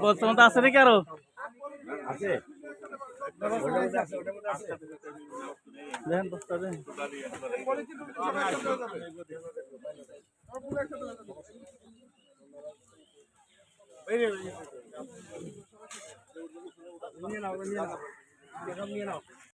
বলছিলাম তো আছে নাকি আরও? দেখেন বস্তা দেন নিয়ে নাও নিয়ে নাও Biến?